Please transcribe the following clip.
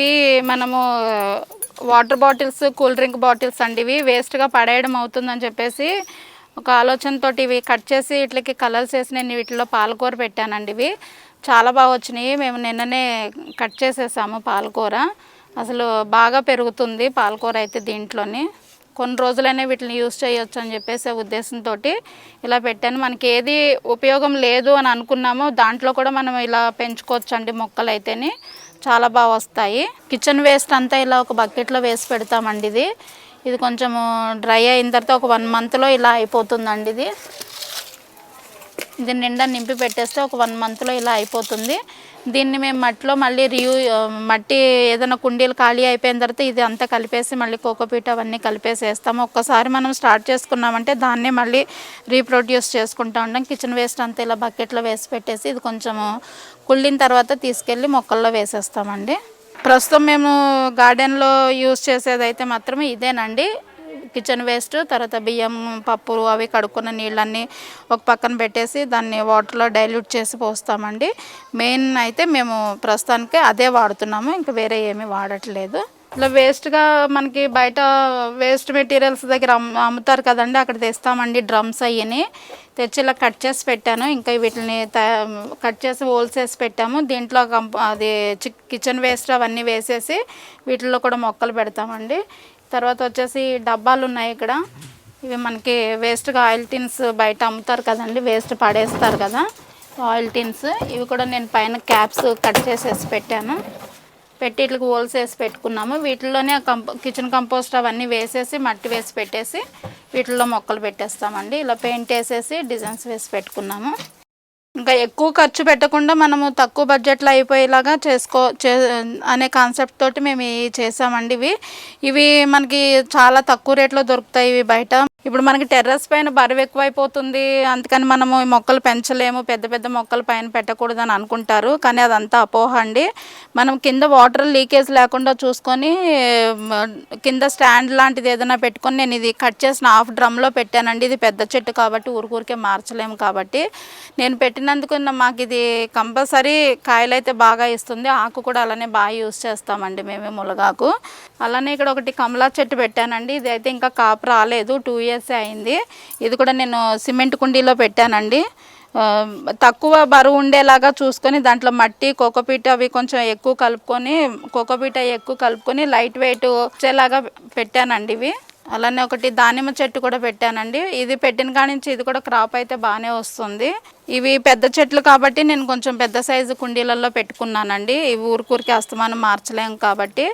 ఇవి మనము water bottles cool drink bottles అండి. ఇవి వేస్ట్గా పడేయడం అవుతుందని చెప్పేసి ఒక ఆలోచనతోటి ఇవి కట్ చేసి వీటికి కలర్స్ వేసి నేను వీటిలో పాలకూర పెట్టానండి ఇవి. చాలా బాగా వచ్చినాయి. మేము నిన్ననే కట్ చేసేసాము పాలకూర. అసలు బాగా పెరుగుతుంది పాలకూర అయితే దీంట్లోని. కొన్ని రోజులైనా వీటిని యూజ్ చేయొచ్చు అని చెప్పేసి ఉద్దేశంతో ఇలా పెట్టాను. మనకి ఏది ఉపయోగం లేదు అని అనుకున్నామో దాంట్లో కూడా మనం ఇలా పెంచుకోవచ్చు అండి మొక్కలు అయితేని చాలా బాగా వస్తాయి. కిచెన్ వేస్ట్ అంతా ఇలా ఒక బకెట్లో వేసి పెడతామండి ఇది. ఇది కొంచెము డ్రై అయిన తర్వాత ఒక వన్ మంత్లో ఇలా అయిపోతుందండి ఇది. ఇది నిండా నింపి పెట్టేస్తే ఒక వన్ మంత్లో ఇలా అయిపోతుంది. దీన్ని మేము మట్టిలో మళ్ళీ రియూ మట్టి ఏదైనా కుండీలు ఖాళీ అయిపోయిన తర్వాత ఇది అంతా కలిపేసి మళ్ళీ కోకోపీట్ అవన్నీ కలిపేసి వేస్తాము. ఒక్కసారి మనం స్టార్ట్ చేసుకున్నామంటే దాన్నే మళ్ళీ రీప్రొడ్యూస్ చేసుకుంటా ఉంటాం కిచెన్ వేస్ట్ అంతా ఇలా బకెట్లో వేసి పెట్టేసి ఇది కొంచెము కుళ్ళిన తర్వాత తీసుకెళ్ళి మొక్కల్లో వేసేస్తామండి. ప్రస్తుతం మేము గార్డెన్లో యూస్ చేసేదైతే మాత్రం ఇదేనండి. కిచెన్ వేస్ట్ తర్వాత బియ్యం పప్పు అవి కడుక్కున్న నీళ్ళన్నీ ఒక పక్కన పెట్టేసి దాన్ని వాటర్లో డైల్యూట్ చేసి పోస్తామండి. మెయిన్ అయితే మేము ప్రస్తుతానికి అదే వాడుతున్నాము ఇంకా వేరే ఏమీ వాడట్లేదు. ఇట్లా వేస్ట్గా మనకి బయట వేస్ట్ మెటీరియల్స్ దగ్గర అమ్ముతారు కదండి అక్కడ తెస్తామండి డ్రమ్స్ అయ్యని. తెచ్చి ఇలా కట్ చేసి పెట్టాను. ఇంకా వీటిని కట్ చేసి హోల్సేసి పెట్టాము. దీంట్లో అది చి- కిచెన్ వేస్ట్ అవన్నీ వేసేసి వీటిల్లో కూడా మొక్కలు పెడతామండి. తర్వాత వచ్చేసి డబ్బాలు ఉన్నాయి ఇక్కడ. ఇవి మనకి వేస్ట్గా ఆయిల్ టిన్స్ బయట అమ్ముతారు కదండి వేస్ట్ పడేస్తారు కదా ఆయిల్ టిన్స్ ఇవి కూడా నేను పైన క్యాప్స్ కట్ చేసేసి పెట్టాను. పెట్టి ఇట్లకి హోల్స్ వేసి పెట్టుకున్నాము. వీటిల్లోనే కంపో కిచెన్ కంపోస్ట్ అవన్నీ వేసేసి మట్టి వేసి పెట్టేసి వీటిల్లో మొక్కలు పెట్టేస్తామండి. ఇలా పెయింట్ వేసేసి డిజైన్స్ వేసి పెట్టుకున్నాము. ఇంకా ఎక్కువ ఖర్చు పెట్టకుండా మనము తక్కువ బడ్జెట్లో అయిపోయేలాగా చేసుకో చే అనే కాన్సెప్ట్ తోటి మేము ఇవి చేసామండి ఇవి. ఇవి మనకి చాలా తక్కువ రేట్లో దొరుకుతాయి ఇవి బయట. ఇప్పుడు మనకి టెర్రస్ పైన బరువు ఎక్కువైపోతుంది. అందుకని మనము ఈ మొక్కలు పెంచలేము. పెద్ద పెద్ద మొక్కలు పైన పెట్టకూడదు అని అనుకుంటారు. కానీ అదంతా అపోహ అండి. మనం కింద వాటర్ లీకేజ్ లేకుండా చూసుకొని కింద స్టాండ్ లాంటిది ఏదైనా పెట్టుకొని నేను ఇది కట్ చేసిన హాఫ్ డ్రమ్లో పెట్టానండి. ఇది పెద్ద చెట్టు కాబట్టి ఊరికూరికే మార్చలేము కాబట్టి. నేను పెట్టినందుకు మాకు ఇది కంపల్సరీ కాయలు అయితే బాగా ఇస్తుంది. ఆకు కూడా అలానే బాగా యూస్ చేస్తామండి మేమే ములగాకు. అలానే ఇక్కడ ఒకటి కమలా చెట్టు పెట్టానండి. ఇది అయితే ఇంకా కాపు రాలేదు. టూ ఇయర్సే అయింది. ఇది కూడా నేను సిమెంట్ కుండీలో పెట్టానండి. తక్కువ బరువు ఉండేలాగా చూసుకొని దాంట్లో మట్టి కోకోపీట్ అవి కొంచెం ఎక్కువ కలుపుకొని కోకోపీట్ అవి ఎక్కువ కలుపుకొని లైట్ వెయిట్ వచ్చేలాగా పెట్టానండి ఇవి. అలానే ఒకటి దానిమ్మ చెట్టు కూడా పెట్టానండి. ఇది పెట్టిన కాడి నుంచి ఇది కూడా క్రాప్ అయితే బాగానే వస్తుంది. ఇవి పెద్ద చెట్లు కాబట్టి నేను కొంచెం పెద్ద సైజు కుండీలలో పెట్టుకున్నానండి. ఇవి ఊరికూరికి అస్తమానం మార్చలేము కాబట్టి.